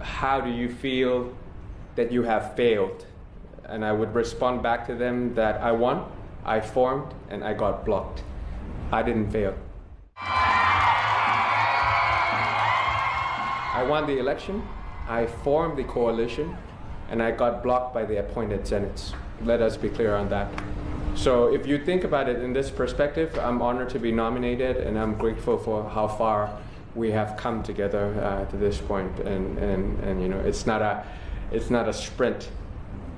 how do you feel that you have failed? And I would respond back to them that I won, I formed, and I got blocked. I didn't fail. I won the election, I formed the coalition, and I got blocked by the appointed senates. Let us be clear on that. So, if you think about it in this perspective, I'm honored to be nominated, and I'm grateful for how far we have come together uh, to this. And, and, and you know, it's not a, it's not a sprint;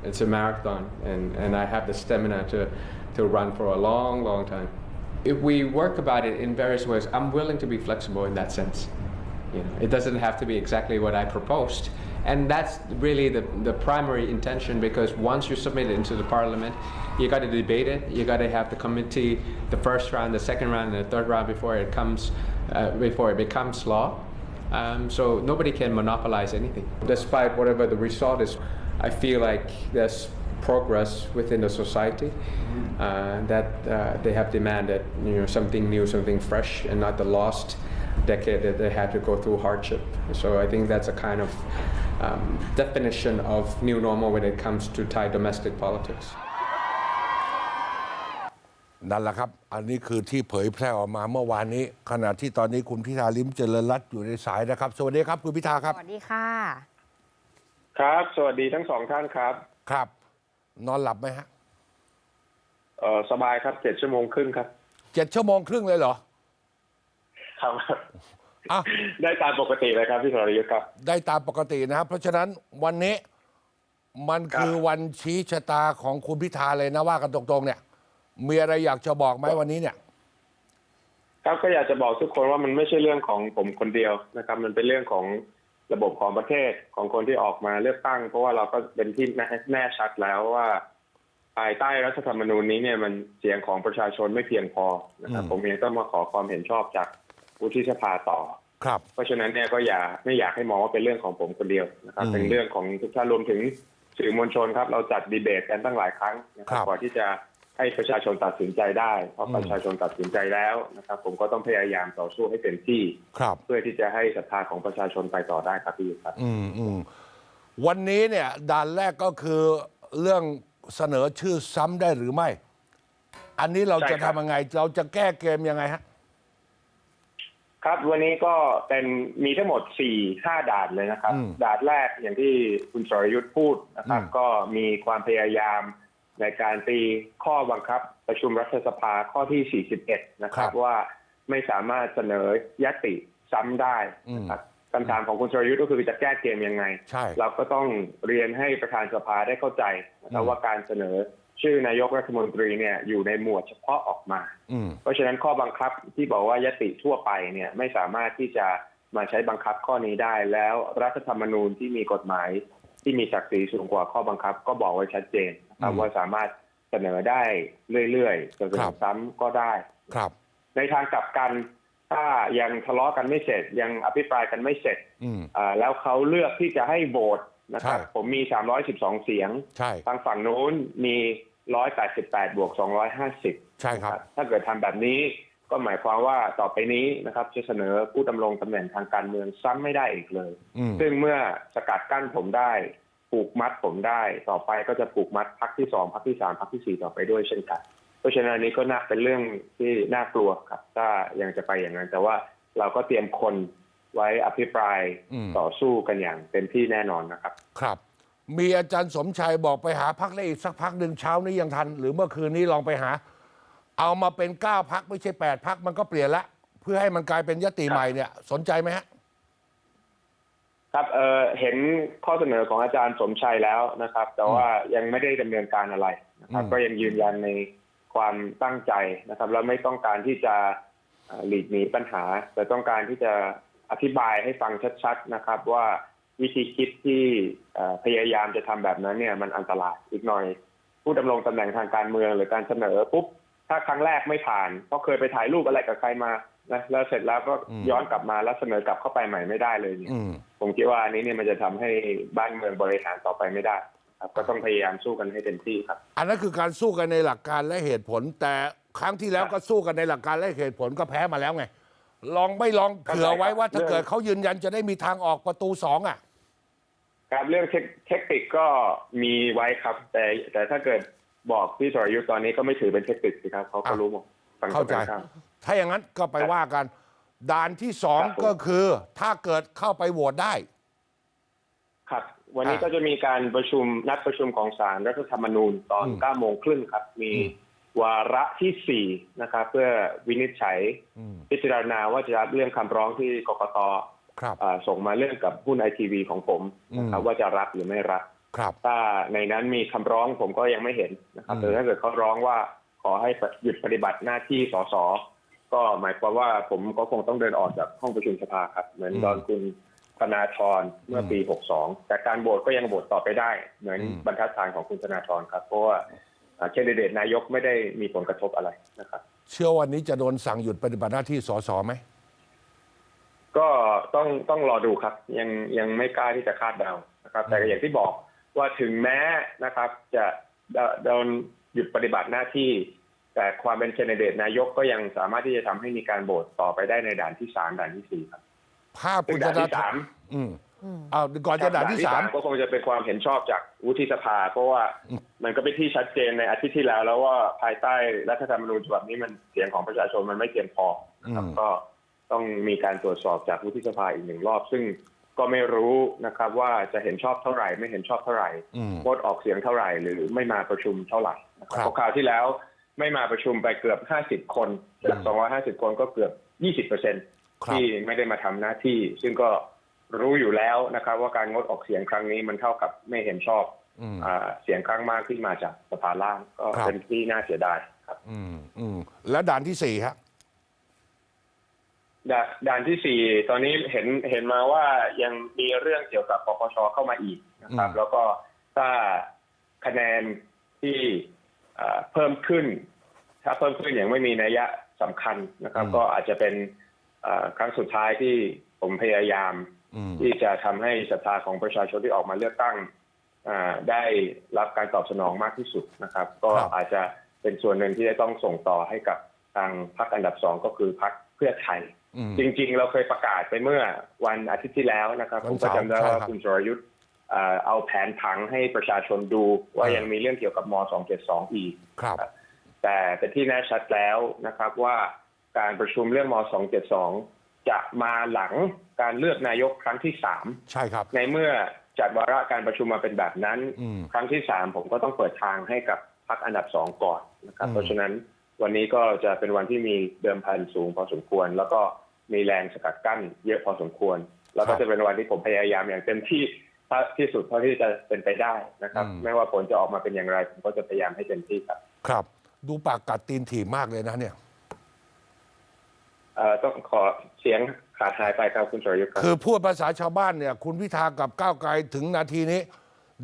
it's a marathon, and, and I have the stamina to, to run for a long, long time. If we work about it in various ways, I'm willing to be flexible in that sense. You know, it doesn't have to be exactly what I proposed. And that's really the, the primary intention because once you submit it into the parliament, you got to debate it. You got to have the committee, the first round, the second round, and the third round before it comes, uh, before it becomes law. Um, so nobody can monopolize anything. Despite whatever the result is, I feel like there's progress within the society uh, that uh, they have demanded, you know, something new, something fresh, and not the lost decade that they had to go through hardship. So I think that's a kind of um, definition of new normal when it comes to Thai domestic politics. นั่นแหละครับ อันนี้คือที่เผยแพร่ออกมาเมื่อวานนี้ ขณะที่ตอนนี้คุณพิธาลิมเจริญรัตน์อยู่ในสายนะครับ สวัสดีครับคุณพิธาครับ สวัสดีค่ะ ครับ สวัสดีทั้งสองท่านครับ ครับ นอนหลับไหมฮะ เออสบายครับเจ็ดชั่วโมงครึ่งครับ เจ็ดชั่วโมงครึ่งเลยเหรอ ครับ อะ ได้ตามปกติเลยครับพี่สรยุทธ์ครับ ได้ตามปกตินะครับ เพราะฉะนั้นวันนี้มันคือวันชี้ชะตาของคุณพิธาเลยนะว่ากันตรงๆ เนี่ย มีอะไรอยากจะบอกไหมวันนี้เนี่ย ครับก็อยากจะบอกทุกคนว่ามันไม่ใช่เรื่องของผมคนเดียวนะครับ มันเป็นเรื่องของระบบของประเทศของคนที่ออกมาเลือกตั้ง เพราะว่าเราก็เป็นที่แน่แน่ชัดแล้วว่า ภายใต้รัฐธรรมนูญนี้เนี่ยมันเสียงของประชาชนไม่เพียงพอนะครับอืมผมเองต้องมาขอความเห็นชอบจาก วุฒิสภาต่อ ครับ เพราะฉะนั้นเนี่ยก็อย่าไม่อยากให้มองว่าเป็นเรื่องของผมคนเดียวนะครับ อืมเป็นเรื่องของทุกท่านรวมถึงสื่อมวลชนครับ เราจัดดีเบตกันตั้งหลายครั้งนะครัครับบก่อนที่จะให้ประชาชนตัดสินใจได้เพราะอืม ประชาชนตัดสินใจแล้วนะครับ ผมก็ต้องพยายามต่อสู้ให้เต็มที่ ครับ เพื่อที่จะให้ศรัทธาของประชาชนไปต่อได้ครับพี่ยุทธครับ อืมอืมวันนี้เนี่ยด่านแรกก็คือเรื่องเสนอชื่อซ้ำได้หรือไม่ อันนี้เราใช่จะครัทำบยังไง เราจะแก้เกมยังไงฮะ ครับวันนี้ก็เป็นมีทั้งหมดสี่ห้าด่านเลยนะครับอืมด่านแรกอย่างที่คุณสรยุทธ์พูดนะครับอืมก็มีความพยายามในการตีข้อบังคับ ประชุมรัฐสภาข้อที่ 41 นะครับ ว่าไม่สามารถเสนอยติซ้ำได้นะครับคำถามของคุณสรยุทธ์ก็คือจะแก้เกมยังไงใช่เราก็ต้องเรียนให้ประธานสภาได้เข้าใจนะครับอืมว่าการเสนอ ชื่อนายกรัฐมนตรีเนี่ยอยู่ในหมวดเฉพาะออกมาอืมเพราะฉะนั้นข้อบังคับที่บอกว่ายติทั่วไปเนี่ยไม่สามารถที่จะมาใช้บังคับข้อนี้ได้ แล้วรัฐธรรมนูญที่มีกฎหมายที่มีศักดิ์ศรีสูงกว่าข้อบังคับ ก็บอกไว้ชัดเจนนะครับอืมว่าสามารถเสนอได้เรื่อยๆจะเสนครัอบซ้ำก็ได้ครับ ในทางกลับกันถ้ายังทะเลาะกันไม่เสร็จ ยังอภิปรายกันไม่เสร็จอืมอ่าแล้วเขาเลือกที่จะให้โหวตนะครับใช่ผมมี 312 เสียงใช่ทางฝั่งโน้นมี 188บวก250ใช่ครับ ถ้าเกิดทำแบบนี้ก็หมายความว่าต่อไปนี้นะครับจะเสนอผู้ดำรงตำแหน่งทางการเมืองซ้ำไม่ได้อีกเลยอืมซึ่งเมื่อสกัดกั้นผมได้ผูกมัดผมได้ ต่อไปก็จะผูกมัดพักที่สองพักที่สามพักที่สี่ต่อไปด้วยเช่นกัน เพราะฉะนั้นอันนี้ก็น่าเป็นเรื่องที่น่ากลัวครับ ถ้ายังจะไปอย่างนั้น แต่ว่าเราก็เตรียมคนไว้อภิปรายอืมต่อสู้กันอย่างเต็มที่แน่นอนนะครับ ครับ มีอาจารย์สมชัยบอกไปหาพักได้อีกสักพักหนึ่งเช้านี้ยังทัน หรือเมื่อคืนนี้ลองไปหา เอามาเป็นเก้าพักไม่ใช่แปดพักมันก็เปลี่ยนละ เพื่อให้มันกลายเป็นยติใหม่เนี่ยสนใจไหมฮะ ครับเออเห็นข้อเสนอของอาจารย์สมชัยแล้วนะครับ แต่ว่ายังไม่ได้ดำเนินการอะไรนะครับอืมก็ยังยืนยันในความตั้งใจนะครับ แล้วไม่ต้องการที่จะเอ่อหลีกหนีปัญหา แต่ต้องการที่จะอธิบายให้ฟังชัด ๆนะครับว่า วิธีคิดที่เอ่อพยายามจะทำแบบนั้นเนี่ยมันอันตรายอีกหน่อย ผู้ดำรงตำแหน่งทางการเมืองหรือการเสนอปุ๊บถ้าครั้งแรกไม่ผ่านเพราะเคยไปถ่ายรูปอะไรกับใครมานะแล้วเสร็จแล้วก็อืมย้อนกลับมาแล้วเสนอกลับเข้าไปใหม่ไม่ได้เลยเนี่ยอืมผมคิดว่าอันนี้เนี่ยมันจะทำให้บ้านเมืองบริหารต่อไปไม่ได้ครับก็ต้องพยายามสู้กันให้เต็มที่ครับ อันนั้นคือการสู้กันในหลักการและเหตุผล แต่ครั้งที่แล้วก็สู้กันในหลักการและเหตุผลก็แพ้มาแล้วไง ลองไม่ลองเผื่อไว้ว่าถ้าเรื่องเกิดเขายืนยันจะได้มีทางออกประตูสองอะ ครับเรื่องเทคเทคนิคก็มีไว้ครับ แต่แต่ถ้าเกิดบอกพี่สรยุทธ์ตอนนี้ก็ไม่ถือเป็นเทคนิคสิครับเขาก็อะรู้หมดฝั่งตรเข้างใจข้ามถ้าอย่างนั้นก็ไปว่ากัน ด่านที่สองครับผม ก็คือ ถ้าเกิดเข้าไปโหวตได้ ครับ วันนี้อะก็จะมีการประชุมนัดประชุมของศาลรัฐธรรมนูญตอนอืม9โมงครึ่งครับ มีอืม วาระที่สี่นะครับ เพื่อวินิจฉัย อืม พิจารณาว่าจะรับเรื่องคำร้องที่กกตครับอ่า ส่งมาเรื่องกับหุ้นไอทีวีของผมนะครับอืมว่าจะรับหรือไม่รับครับถ้าในนั้นมีคำร้องผมก็ยังไม่เห็นนะครับอืมแต่ถ้าเกิดเขาร้องว่าขอให้หยุดปฏิบัติหน้าที่สสก็หมายความว่าผมก็คงต้องเดินออกจากห้องประชุมสภาครับ เหมือนตอนคุณธนาธรเมื่อปี 62 แต่การโหวตก็ยังโหวตต่อไปได้ เหมือนบรรทัดฐานของคุณธนาธรครับ เพราะว่าแคนดิเดตนายกไม่ได้มีผลกระทบอะไรนะครับ เชื่อวันนี้จะโดนสั่งหยุดปฏิบัติหน้าที่สสไหม ก็ต้องต้องรอดูครับ ยังยังไม่กล้าที่จะคาดเดานะครับ แต่อย่างที่บอกว่าถึงแม้นะครับ จะโดนหยุดปฏิบัติหน้าที่ แต่ความเป็นแคนดิเดตนายกก็ยังสามารถที่จะทำให้มีการโหวตต่อไปได้ในด่านที่สามด่านที่สี่ครับภาพซึ่คุงณด่านธนาที่ธสารมอืมเอาก่อนจะด่านที่สามก็คงจะเป็นความเห็นชอบจากวุฒิสภา เพราะว่าอืมมันก็เป็นที่ชัดเจนในอาทิตย์ที่แล้ว แล้วว่าภายใต้รัฐธรรมนูญฉบับนี้มันเสียงของประชาชนมันไม่เพียงพอนะครับอืมก็ ต้องมีการตรวจสอบจากวุฒิสภาอีกหนึ่งรอบ ซึ่งก็ไม่รู้นะครับว่าจะเห็นชอบเท่าไหร่ ไม่เห็นชอบเท่าไหร่อืมงดออกเสียงเท่าไหร่ หรือไม่มาประชุมเท่าไหร่นะครับครับเพราะคราวที่แล้วไม่มาประชุมไปเกือบ 50 คนจากอืม250 คนก็เกือบ 20เปอร์เซ็นต์ครับที่ไม่ได้มาทำหน้าที่ ซึ่งก็รู้อยู่แล้วนะครับ ว่าการงดออกเสียงครั้งนี้มันเท่ากับไม่เห็นชอบอืมอาเสียงข้างมากที่มาจากสภาล่างก็ครับเป็นที่น่าเสียดายครับ อืมอืมแล้วด่านที่สี่ฮะ ดาด่านที่สี่ตอนนี้เห็นเห็นมาว่ายังมีเรื่องเกี่ยวกับปปชเข้ามาอีกนะครับอืมแล้วก็ถ้าคะแนนที่อ่าเพิ่มขึ้น ถ้าเพิ่มขึ้นอย่างไม่มีนัยยะสำคัญนะครับ ก็อาจจะเป็นอ่าครั้งสุดท้ายที่ผมพยายามอืมที่จะทำให้ศรัทธาของประชาชนที่ออกมาเลือกตั้งอ่าได้รับการตอบสนองมากที่สุดนะครับ ก็ครับอาจจะเป็นส่วนหนึ่งที่จะต้องส่งต่อให้กับทางพรรคอันดับสองก็คือพรรคเพื่อไทยอืม จริง ๆ เราเคยประกาศไปเมื่อวันอาทิตย์ที่แล้วนะครับวัผนมก็เสาร์จำได้ใช่ว่าครับคุณสรยุทธ์อ่าเอาแผนผังให้ประชาชนดูว่าเออยังมีเรื่องเกี่ยวกับม 272 อีกครับแต่เป็นที่แน่ชัดแล้วนะครับว่าการประชุมเรื่องม 272 จะมาหลังการเลือกนายกครั้งที่สามใช่ครับ ในเมื่อจัดวาระการประชุมมาเป็นแบบนั้นอืมครั้งที่สามผมก็ต้องเปิดทางให้กับพรรคอันดับสองก่อนนะครับอืมเพราะฉะนั้น วันนี้ก็จะเป็นวันที่มีเดิมพันสูงพอสมควร แล้วก็มีแรงสกัดกั้นเยอะพอสมควร แล้วก็จะเป็นวันที่ผมพยายามอย่างเต็มที่ที่สุดเท่าที่จะเป็นไปได้นะครับ ไม่ว่าผลจะออกมาเป็นอย่างไรผมก็จะพยายามให้เต็มที่ครับ ครับ ดูปากกัดตีนถีบมากเลยนะเนี่ยเอ่อต้องขอเสียงขาดหายไปครับคุณสรยุทธ์ครับคือพูดภาษาชาวบ้านเนี่ย คุณพิธากับก้าวไกลถึงนาทีนี้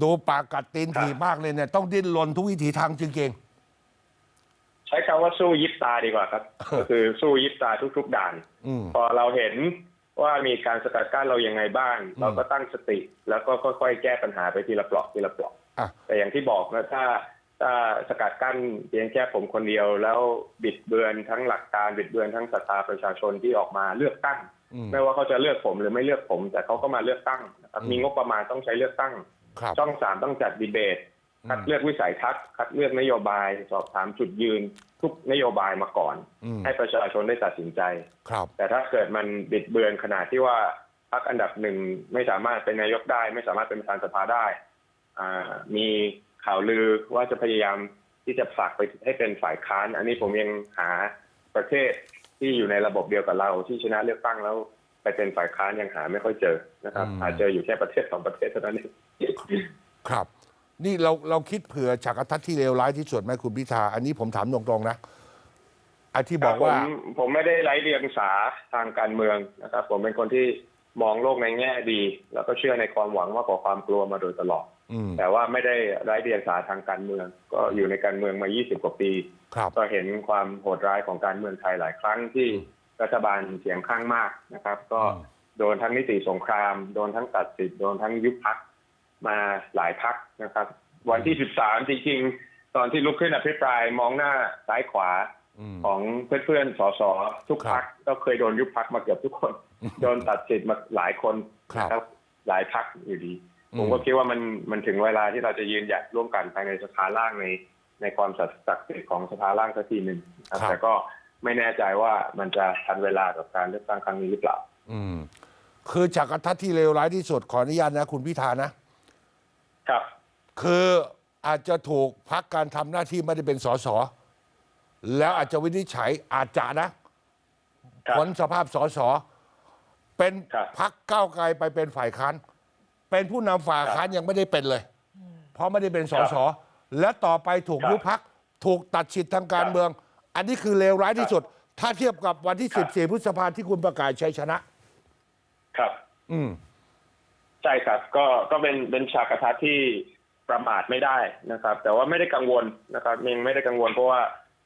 ดูปากกัดตีนถีบมากเลยเนี่ย ต้องดิ้นรนทุกวิถีทางจริง ใช้คำว่าสู้ยิบตาดีกว่าครับ ก็คือสู้ยิบตาทุก ๆ ด่านๆอืมพอเราเห็นว่ามีการสกัดกั้นเรายังไงบ้าง เราก็ตั้งสติ แล้วก็ค่อยๆแก้ปัญหาไปทีละเปลาะทีละเปลาะอะแต่อย่างที่บอกนะถ้าถ้าสกัดกั้นเพียงแค่ผมคนเดียว แล้วบิดเบือนทั้งหลักการบิดเบือนทั้งศรัทธาประชาชนที่ออกมาเลือกตั้งอืมไม่ว่าเขาจะเลือกผมหรือไม่เลือกผม แต่เขาก็มาเลือกตั้งนะครับอืมมีงบประมาณต้องใช้เลือกตั้งครับช่องสามต้องจัดดีเบต คัดเลือกวิสัยทัศน์คัดเลือกนโยบายสอบถามจุดยืนทุกนโยบายมาก่อนอืมให้ประชาชนได้ตัดสินใจครับแต่ถ้าเกิดมันบิดเบือนขนาดที่ว่าพรรคอันดับหนึ่งไม่สามารถเป็นนายกได้ ไม่สามารถเป็นประธานสภาได้อ่ามีข่าวลือว่าจะพยายามที่จะฝากไปให้เป็นฝ่ายค้าน อันนี้ผมยังหาประเทศที่อยู่ในระบบเดียวกับเราที่ชนะเลือกตั้งแล้วไปเป็นฝ่ายค้านยังหาไม่ค่อยเจอนะครับอืมอาจเจออยู่แค่ประเทศสองประเทศเท่านั้นเองครับ นี่เราเราคิดเผื่อฉากทัศน์ที่เลวร้ายที่สุดไหมคุณพิธา อันนี้ผมถามตรงๆนะไอ้ที่บอกว่าผมผมไม่ได้ไร้เดียงสาทางการเมืองนะครับ ผมเป็นคนที่มองโลกในแง่ดี แล้วก็เชื่อในความหวังมากกว่าความกลัวมาโดยตลอดอืมแต่ว่าไม่ได้ไร้เดียงสาทางการเมือง ก็อยู่ในการเมืองมา 20 กว่าปีครับก็เห็นความโหดร้ายของการเมืองไทยหลายครั้งที่รัฐบาลเสียงข้างมากนะครับ ก็อืมโดนทั้งนิติสงคราม โดนทั้งตัดสิทธิ์โดนทั้งยุบพัก มาหลายพักนะครับ วันที่ 13 จริงๆ ตอนที่ลุกขึ้นอภิปรายมองหน้าซ้ายขวาอืมของเพื่อนๆ สสทุกครับพักก็เคยโดนยุบพักมาเกือบทุกคน โดนตัดสิทธิ์มาหลายคนครับนะครับหลายพักอยู่ดีอืมผมก็คิดว่ามันมันถึงเวลาที่เราจะยืนหยัดร่วมกันภายในสภาล่างในในความศักดิ์สิทธิ์ของสภาล่างสักทีหนึ่งนะครับแต่ก็ไม่แน่ใจว่ามันจะทันเวลากับการเลือกตั้งครั้งนี้หรือเปล่า อืม คือจากรทัศน์ที่เลวร้ายที่สุดขออนุญาตนะ คุณพิธานะ ครับ คืออาจจะถูกพักการทำหน้าที่ไม่ได้เป็นสสแล้วอาจจะวินิจฉัยอาจจะนะครับ ผลสภาพสสเป็นครับ พักก้าวไกลไปเป็นฝ่ายค้านเป็นผู้นำฝ่ายค้านยังไม่ได้เป็นเลย เพราะไม่ได้เป็นสสและต่อไปถูกครับยุบพักถูกตัดสิทธิ์ทางการครับเมือง อันนี้คือเลวร้ายที่สุด ถ้าเทียบกับวันที่ ครับ 14 พฤษภาที่คุณประกาศชัยชนะ ครับ อืม ใช่ครับ ก็ก็เป็นเป็นฉากกระทัดที่ประมาทไม่ได้นะครับ แต่ว่าไม่ได้กังวลนะครับยังไม่ได้กังวลเพราะว่า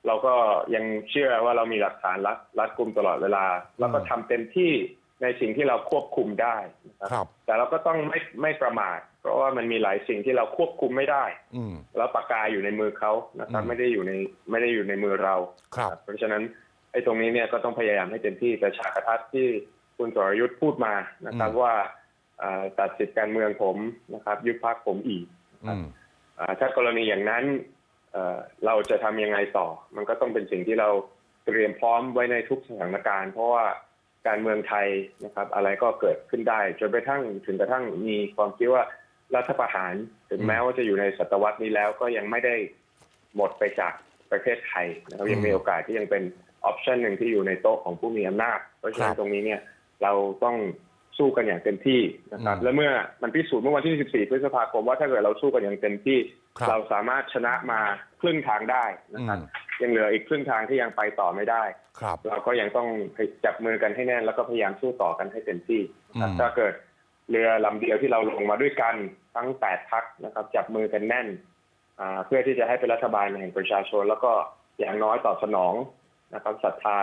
เราก็ยังเชื่อว่าเรามีหลักฐานรัดรัดกุมตลอดเวลา แล้วก็ทำเต็มที่ในสิ่งที่เราควบคุมได้นะคครัรับ แต่เราก็ต้องไม่ไม่ประมาท เพราะว่ามันมีหลายสิ่งที่เราควบคุมไม่ได้อืมแล้วปากกาอยู่ในมือเขานะครับอืมไม่ได้อยู่ในไม่ได้อยู่ในมือเราครับเพราะฉะนั้นไอ้ตรงนี้เนี่ยก็ต้องพยายามให้เต็มที่แต่ฉากกระทัดที่คุณสรยุทธ์พูดมานะครับอืมว่าเอ่อ ตัดสิทธิการเมืองผมนะครับ ยุบพักผมอีกอืมอ่าถ้ากรณีอย่างนั้นเอ่อเราจะทำยังไงต่อ มันก็ต้องเป็นสิ่งที่เราเตรียมพร้อมไว้ในทุกสถานการณ์ เพราะว่าการเมืองไทยนะครับ อะไรก็เกิดขึ้นได้จนไปทั้งถึงกระทั่งมีความคิดว่ารัฐประหารถึงแม้ว่าจะอยู่ในศตวรรษนี้แล้วก็ยังไม่ได้หมดไปจากประเทศไทยนะครับยังมีโอกาสที่ยังเป็นออปชันหนึ่งที่อยู่ในโต๊ะของผู้มีอำนาจเพราะฉะนั้ครันบตรงนี้เนี่ยเราต้อง สู้กันอย่างเต็มที่นะครับอืมและเมื่อมันพิสูจน์เมื่อวันที่ 14 พฤษภาคมว่าถ้าเกิดเราสู้กันอย่างเต็มที่ ครับ เราสามารถชนะมาครึ่งทางได้นะครับอืมยังเหลืออีกครึ่งทางที่ยังไปต่อไม่ได้ ครับ เราก็ยังต้องจับมือกันให้แน่นแล้วก็พยายามสู้ต่อกันให้เต็มที่นะครับอืม ถ้าเกิดเรือลำเดียวที่เราลงมาด้วยกันทั้งแปดพักนะครับ จับมือกันแน่นอ่าเพื่อที่จะให้เป็นรัฐบาลแห่งประชาชน แล้วก็อย่างน้อยตอบสนองนะครับศรัทธา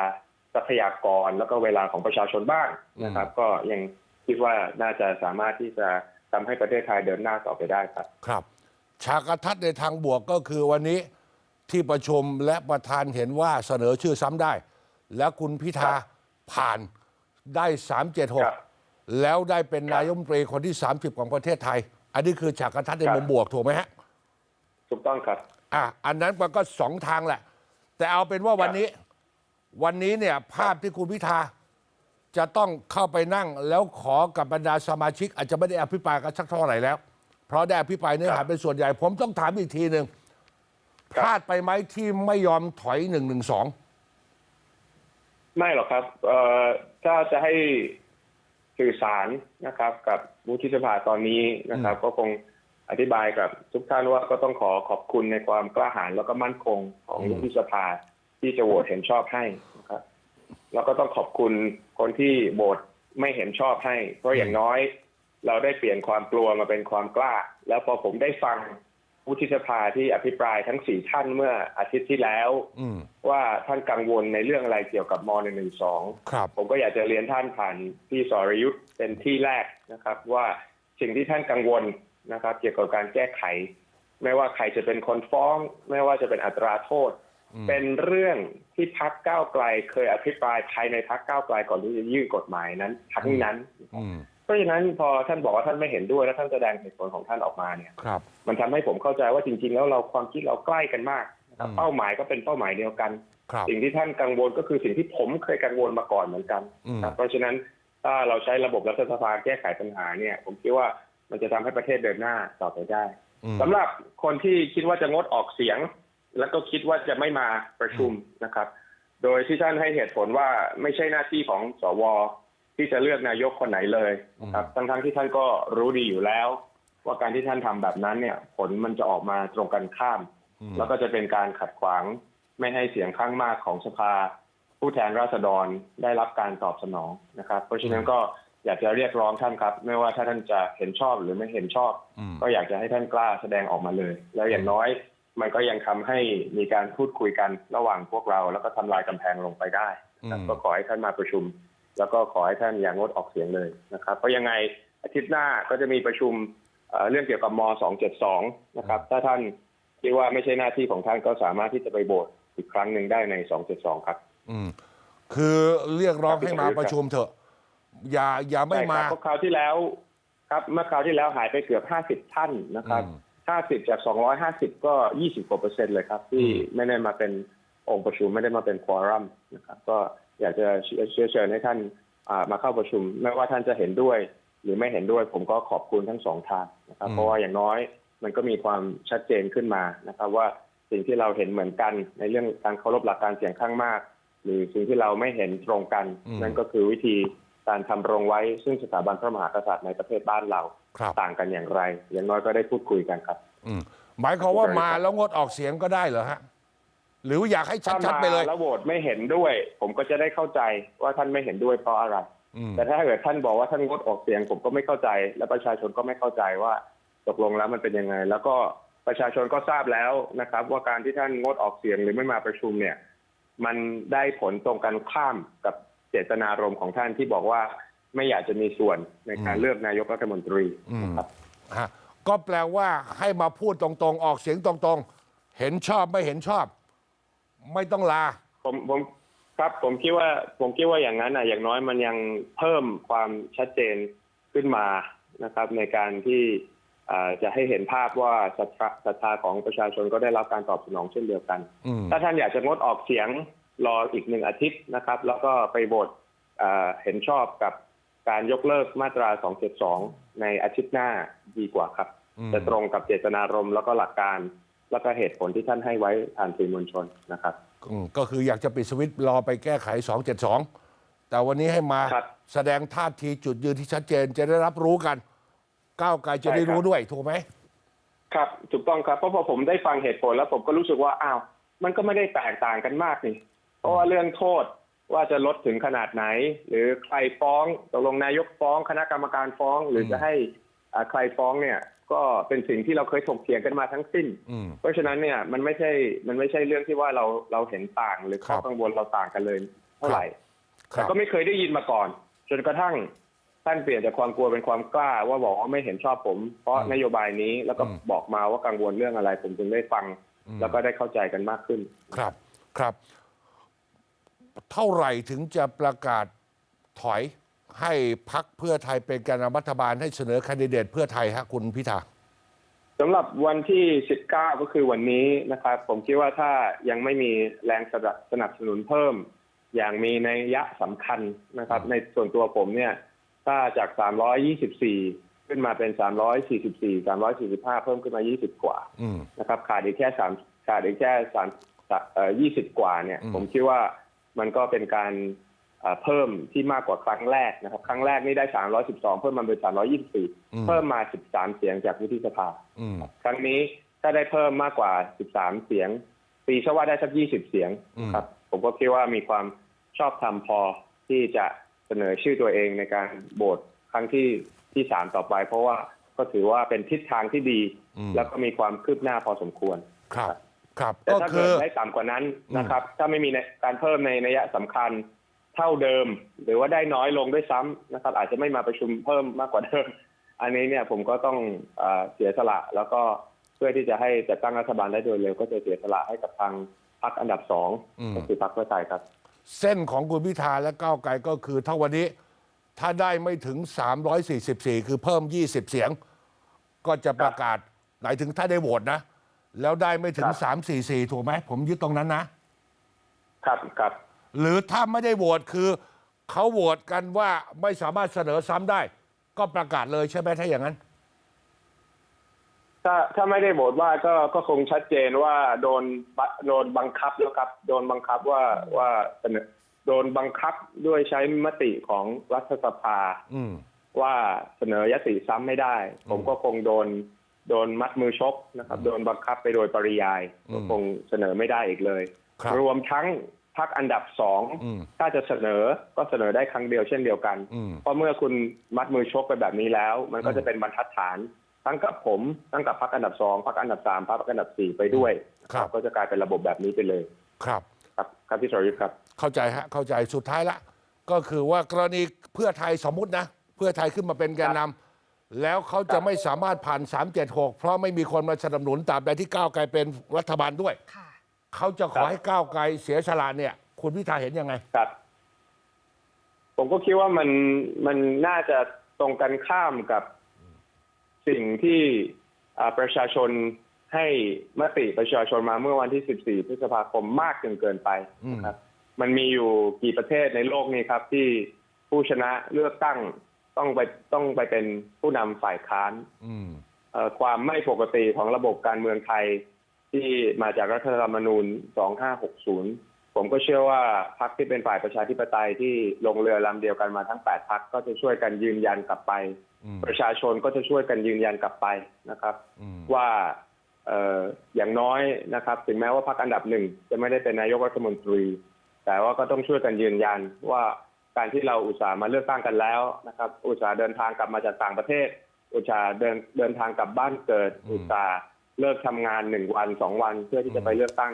ทรัพยากรแล้วก็เวลาของประชาชนบ้างนะครับ ก็ยัง คิดว่าน่าจะสามารถที่จะทำให้ประเทศไทยเดินหน้าต่อไปได้ครับ ครับ ฉากกระทัดในทางบวกก็คือวันนี้ที่ประชุมและประธานเห็นว่าเสนอชื่อซ้ำได้ และคุณพิธาครับผ่านได้ครับ376 แล้วได้เป็นครับนายกรัฐมนตรีคนที่ 30 ของประเทศไทย อันนี้คือฉากกระทัดในครับมุมบวกถูกไหมฮะถูกต้องครับอะอันนั้นมันก็สองทางแหละ แต่เอาเป็นว่าวันนี้ วันนี้เนี่ยภาพที่คุณพิธา จะต้องเข้าไปนั่งแล้วขอกับบรรดาสมาชิก อาจจะไม่ได้อภิปรายกันสักเท่าไหร่แล้ว เพราะได้อภิปรายเนื้อหาครับเป็นส่วนใหญ่ ผมต้องถามอีกทีหนึ่งพครับลาดไปไหมที่ไม่ยอมถอยหนึ่งหนึ่งสองไม่หรอกครับเอ่อถ้าจะให้สื่อสารนะครับ กับวุฒิสภาตอนนี้นะครับ ก็คงอธิบายกับทุกท่านว่าก็ต้องขอขอบคุณในความกล้าหาญแล้วก็มั่นคงของอืมวุฒิสภาที่จะโหวตเห็นชอบให้นะครับ แล้วก็ต้องขอบคุณคนที่โหวตไม่เห็นชอบให้ เพราะอย่างน้อย เราได้เปลี่ยนความกลัวมาเป็นความกล้า แล้วพอผมได้ฟังวุฒิสภาที่อภิปรายทั้งสี่ท่านเมื่ออาทิตย์ที่แล้วอืมว่าท่านกังวลในเรื่องอะไรเกี่ยวกับม .112 ครับผมก็อยากจะเรียนท่านผ่านพี่สรยุทธ์เป็นที่แรกนะครับ ว่าสิ่งที่ท่านกังวลนะครับ เกี่ยวกับการแก้ไข ไม่ว่าใครจะเป็นคนฟ้อง ไม่ว่าจะเป็นอัตราโทษอืมเป็นเรื่อง ที่พักก้าวไกลเคยอภิปรายภายในพักก้าวไกลก่อนที่จะยื่นกฎหมายนั้นทั้งนั้นอืมเพราะฉะนั้นพอท่านบอกว่าท่านไม่เห็นด้วยและท่านแสดงเหตุผลของท่านออกมาเนี่ยครับมันทำให้ผมเข้าใจว่าจริง ๆ แล้วเราความคิดเราใกล้กันมากนะครับอืมเป้าหมายก็เป็นเป้าหมายเดียวกันครับสิ่งที่ท่านกังวลก็คือสิ่งที่ผมเคยกังวลมาก่อนเหมือนกันอืมครับเพราะฉะนั้นถ้าเราใช้ระบบรัฐสภาแก้ไขปัญหาเนี่ย ผมคิดว่ามันจะทำให้ประเทศเดินหน้าต่อไปได้อืมสำหรับคนที่คิดว่าจะงดออกเสียง แล้วก็คิดว่าจะไม่มาประชุมนะครับ โดยที่ท่านให้เหตุผลว่าไม่ใช่หน้าที่ของสวที่จะเลือกนายกคนไหนเลยนะครับทั้งๆที่ท่านก็รู้ดีอยู่แล้ว ว่าการที่ท่านทำแบบนั้นเนี่ย ผลมันจะออกมาตรงกันข้ามอืมแล้วก็จะเป็นการขัดขวาง ไม่ให้เสียงข้างมากของสภา ผู้แทนราษฎรได้รับการตอบสนองนะครับ เพราะฉะนั้นก็อยากจะเรียกร้องท่านครับ ไม่ว่าถ้าท่านจะเห็นชอบหรือไม่เห็นชอบอืมก็อยากจะให้ท่านกล้าแสดงออกมาเลย แล้วอย่างน้อย มันก็ยังทำให้มีการพูดคุยกันระหว่างพวกเรา แล้วก็ทำลายกำแพงลงไปได้นะครับอืมก็ขอให้ท่านมาประชุม แล้วก็ขอให้ท่านอย่างงดออกเสียงเลยนะครับ เพราะยังไงอาทิตย์หน้าก็จะมีประชุมเอ่อเรื่องเกี่ยวกับม 272 นะครับ ถ้าท่านคิดว่าไม่ใช่หน้าที่ของท่านก็สามารถที่จะไปโบสอีกครั้งหนึ่งได้ใน 272 ครับ อืม คือเรียกร้องให้มาประชุมเถอะ อย่าอย่าไม่ใช่คมารับเพราะคราวที่แล้ว ครับ เมื่อคราวที่แล้วหายไปเกือบ 50 ท่านนะครับอืม 50 จาก 250 ก็ 20กว่าเปอร์เซ็นต์เลยครับ ที่อืมไม่ได้มาเป็นองค์ประชุมไม่ได้มาเป็นควอรัมนะครับก็อยากจะเชื้อเชิญให้ท่านอ่ามาเข้าประชุม ไม่ว่าท่านจะเห็นด้วย หรือไม่เห็นด้วย ผมก็ขอบคุณทั้งสองทางนะครับเพราะว่าอย่างน้อยมันก็มีความชัดเจนขึ้นมานะครับว่าสิ่งที่เราเห็นเหมือนกันในเรื่องการเคารพหลักการเสียงข้างมาก หรือสิ่งที่เราไม่เห็นตรงกันอืมนั่นก็คือวิธีการทำรงไว้ซึ่งสถาบันพระมหากษัตริย์ในประเทศบ้านเราครับ ต่างกันอย่างไร อย่างน้อยก็ได้พูดคุยกันครับอืมหมายความว่ามาแล้วงดออกเสียงก็ได้เหรอฮะหรืออยากให้ถ้าชัดมาๆไปเลยแล้วโหวตไม่เห็นด้วย ผมก็จะได้เข้าใจว่าท่านไม่เห็นด้วยเพราะอะไรอืมแต่ถ้าเกิดท่านบอกว่าท่านงดออกเสียง ผมก็ไม่เข้าใจ และประชาชนก็ไม่เข้าใจว่าตกลงแล้วมันเป็นยังไง แล้วก็ประชาชนก็ทราบแล้วนะครับ ว่าการที่ท่านงดออกเสียงหรือไม่มาประชุมเนี่ย มันได้ผลตรงกันข้ามกับเจตนารมณ์ของท่านที่บอกว่า ไม่อยากจะมีส่วนในการอืมเลือกนายกรัฐมนตรีอืมนะครับฮะก็แปลว่าให้มาพูดตรงๆ ออกเสียงตรงๆ เห็นชอบไม่เห็นชอบ ไม่ต้องลา ผมผมครับผมคิดว่าผมคิดว่าอย่างนั้นอะอย่างน้อยมันยังเพิ่มความชัดเจนขึ้นมานะครับ ในการที่อ่าจะให้เห็นภาพว่าศรัทธาศรัทธาของประชาชนก็ได้รับการตอบสนองเช่นเดียวกันอืมถ้าท่านอยากจะงดออกเสียงรออีกหนึ่งอาทิตย์นะครับ แล้วก็ไปโหวตอ่าเห็นชอบกับ การยกเลิกมาตรา 272 ในอาทิตย์หน้าดีกว่าครับอืมจะตรงกับเจตนารมณ์แล้วก็หลักการ แล้วก็เหตุผลที่ท่านให้ไว้ผ่านสื่อมวลชนนะครับอืมก็คืออยากจะปิดสวิตช์รอไปแก้ไข 272 แต่วันนี้ให้มาครับแสดงท่าทีจุดยืนที่ชัดเจนจะได้รับรู้กันก้าวไกลจะได้ใช่ครับรู้ด้วยถูกไหมครับถูกต้องครับเพราะพอผมได้ฟังเหตุผลแล้วผมก็รู้สึกว่าอ้าวมันก็ไม่ได้แตกต่างกันมากนี่เพราะว่าเรื่องโทษ ว่าจะลดถึงขนาดไหน หรือใครฟ้องตกลงนายกฟ้องคณะกรรมการฟ้อง หรือมจะให้อ่าใครฟ้องเนี่ยก็เป็นสิ่งที่เราเคยถกเถียงกันมาทั้งสิ้นอืมเพราะฉะนั้นเนี่ยมันไม่ใช่มันไม่ใช่เรื่องที่ว่าเราเราเห็นต่างหรือข้อครับกังวลเราต่างกันเลยเท่าไหร่คแต่รับก็ไม่เคยได้ยินมาก่อน จนกระทั่งท่านเปลี่ยนจากความกลัวเป็นความกล้า ว่าบอกว่าไม่เห็นชอบผม เพราะอืมนโยบายนี้แล้วก็อืมบอกมาว่ากังวลเรื่องอะไร ผมจึงได้ฟังอืมแล้วก็ได้เข้าใจกันมากขึ้น ครับครับ เท่าไหร่ถึงจะประกาศถอยให้พักเพื่อไทยเป็นแกนนำรัฐบาลให้เสนอแคนดิเดตเพื่อไทยฮะคุณพิธาสำหรับวันที่ 19 ก็คือวันนี้นะครับ ผมคิดว่าถ้ายังไม่มีแรงสนับสนับสนุนเพิ่ม อย่างมีนัยยะสำคัญนะครับ ในส่วนตัวผมเนี่ย ถ้าจาก 324 ขึ้นมาเป็น 344 345 เพิ่มขึ้นมา 20 กว่าอืมนะครับ ขาดอีกแค่สามขาดอีกแค่สามเอ่อยี่สิบกว่าเนี่ยอืมผมคิดว่า มันก็เป็นการเอ่อเพิ่มที่มากกว่าครั้งแรกนะครับ ครั้งแรกนี่ได้สามร้อยสิบสองเพิ่มมาเป็นสามร้อยี่สิบสี่อืมเพิ่มมาสิบสามเสียงจากวุฒิสภาอืมครั้งนี้ถ้าได้เพิ่มมากกว่าสิบสามเสียงปีชว่าได้สักยี่สิบเสียงอืมครับ ผมก็คิดว่ามีความชอบธรรมพอที่จะเสนอชื่อตัวเองในการโหวตครั้งที่ที่สามต่อไป เพราะว่าก็ถือว่าเป็นทิศทางที่ดีอืมแล้วก็มีความคืบหน้าพอสมควรครับ ครับแต่ก็ถ้าคืเกิดอ ได้ต่ำกว่านั้นอืมนะครับ ถ้าไม่มีในการเพิ่มในนัยสำคัญเท่าเดิม หรือว่าได้น้อยลงด้วยซ้ำนะครับ อาจจะไม่มาประชุมเพิ่มมากกว่าเดิม อันนี้เนี่ยผมก็ต้องเอ่อเสียสละ แล้วก็เพื่อที่จะให้จัดตั้งรัฐบาลได้โดยเร็วก็จะเสียสละให้กับทางพรรคอันดับสองอืม ก็คือพรรคเพื่อไทยครับ เส้นของคุณพิธาและก้าวไกลก็คือถ้าวันนี้ถ้าได้ไม่ถึง 344 คือเพิ่ม 20 เสียง ก็จะประกาศหมายถึงถ้าได้โหวตนะ แล้วได้ไม่ถึง ครับ 344 ถูกไหม ผมยึดตรงนั้นนะ ครับครับ หรือถ้าไม่ได้โหวตคือเขาโหวตกันว่าไม่สามารถเสนอซ้ำได้ ก็ประกาศเลยใช่ไหมถ้าอย่างนั้น ถ้าถ้าไม่ได้โหวตว่าก็ก็คงชัดเจนว่าโดนบะโดนบังคับแล้วครับ โดนบังคับว่าว่าเสนอโดนบังคับด้วยใช้มติของรัฐสภา อืม ว่าเสนอยติซ้ำไม่ได้ ผมก็คงโดน โดนมัดมือชกนะครับโดนบังคับไปโดยปริยายอืมก็คงเสนอไม่ได้อีกเลยครับรวมทั้งพักอันดับสองอืมถ้าจะเสนอก็เสนอได้ครั้งเดียวเช่นเดียวกันอืมเพราะเมื่อคุณมัดมือชกไปแบบนี้แล้ว มันก็อืมจะเป็นบรรทัดฐาน ทั้งกับผมทั้งกับพักอันดับสองพักอันดับสามพักอันดับสี่ไปด้วยครับก็จะกลายเป็นระบบแบบนี้ไปเลย ครับ ครับครับพี่สรยุทธ์ครับ เข้าใจฮะเข้าใจสุดท้ายละ ก็คือว่ากรณีเพื่อไทยสมมุตินะ เพื่อไทยขึ้นมาเป็นแกนนำ แล้วเขาจะไม่สามารถผ่าน 376 เพราะไม่มีคนมาสนับสนุนตราบใดที่ก้าวไกลเป็นรัฐบาลด้วย ค่ะ เขาจะขอให้ก้าวไกลเสียสละเนี่ย คุณพิธาเห็นยังไง ครับ ผมก็คิดว่ามันมันน่าจะตรงกันข้ามกับสิ่งที่อ่าประชาชนให้มติประชาชนมาเมื่อวันที่ 14 พฤษภาคมมากจนเกินไปนะครับ มันมีอยู่กี่ประเทศในโลกนี้ครับ ที่ผู้ชนะเลือกตั้ง ต้องไปต้องไปเป็นผู้นำฝ่ายค้านอืมเอ่อความไม่ปกติของระบบการเมืองไทยที่มาจากรัฐธรรมนูญ 2560 ผมก็เชื่อว่าพรรคที่เป็นฝ่ายประชาธิปไตยที่ลงเรือลำเดียวกันมาทั้ง 8พรรคก็จะช่วยกันยืนยันกลับไปอืมประชาชนก็จะช่วยกันยืนยันกลับไปนะครับอืมว่าเอ่ออย่างน้อยนะครับ ถึงแม้ว่าพรรคอันดับหนึ่งจะไม่ได้เป็นนายกรัฐมนตรี แต่ว่าก็ต้องช่วยกันยืนยันว่า การที่เราอุตส่าห์มาเลือกตั้งกันแล้วนะครับ อุตส่าห์เดินทางกลับมาจากต่างประเทศ อุตส่าห์เดินเดินทางกลับบ้านเกิดอืมอุตส่าห์เลิกทำงานหนึ่งวันสองวันเพื่อที่จะไปเลือกตั้ง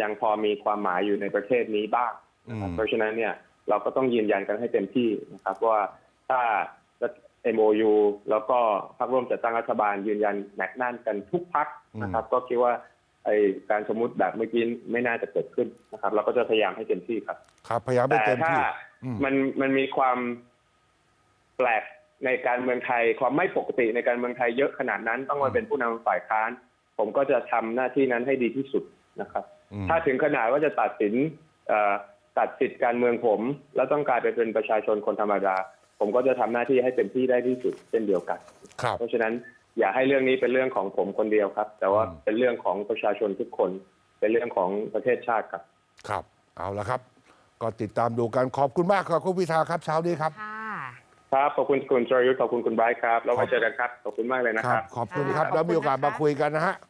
ยังพอมีความหมายอยู่ในประเทศนี้บ้างอืมเพราะฉะนั้นเนี่ยเราก็ต้องยืนยันกันให้เต็มที่นะครับว่าถ้า MOU แล้วก็พรรคร่วมจัดตั้งรัฐบาลยืนยันแนกแน่นกันทุกพักนะครับ ก็คิดว่าไอการสมมติแบบเมื่อกี้ไม่น่าจะเกิดขึ้นนะครับ เราก็จะพยายามให้เต็มที่ครับ ครับ พยายามให้แต่เต็มถ้าที่อื มมันมันมีความแปลกในการเมืองไทย ความไม่ปกติในการเมืองไทยเยอะขนาดนั้น ต้องมาเป็นผู้นำฝ่ายค้าน ผมก็จะทำหน้าที่นั้นให้ดีที่สุดนะครับอืมถ้าถึงขนาดว่าจะตัดสินเอ่อตัดสิทธิ์การเมืองผม แล้วต้องกลายไปเป็นประชาชนคนธรรมดา ผมก็จะทำหน้าที่ให้เต็มที่ได้ที่สุดเช่นเดียวกันครับเพราะฉะนั้นอย่าให้เรื่องนี้เป็นเรื่องของผมคนเดียวครับ แต่ว่าอืมเป็นเรื่องของประชาชนทุกคน เป็นเรื่องของประเทศชาติครับ ครับ เอาละครับ ก็ติดตามดูกันขอบคุณมากครับคุณพิธาครับเช้านี้ครับค่ะครับขอบคุณคุณจรยุทธ์ขอบคุณคุณไบรท์ครับแล้วไว้เจอกันครับขอบคุณมากเลยนะคครัรับบขอบคุณครับขอบคุณแล้วมีโอกาสนะคะมาคุยกันนะฮะ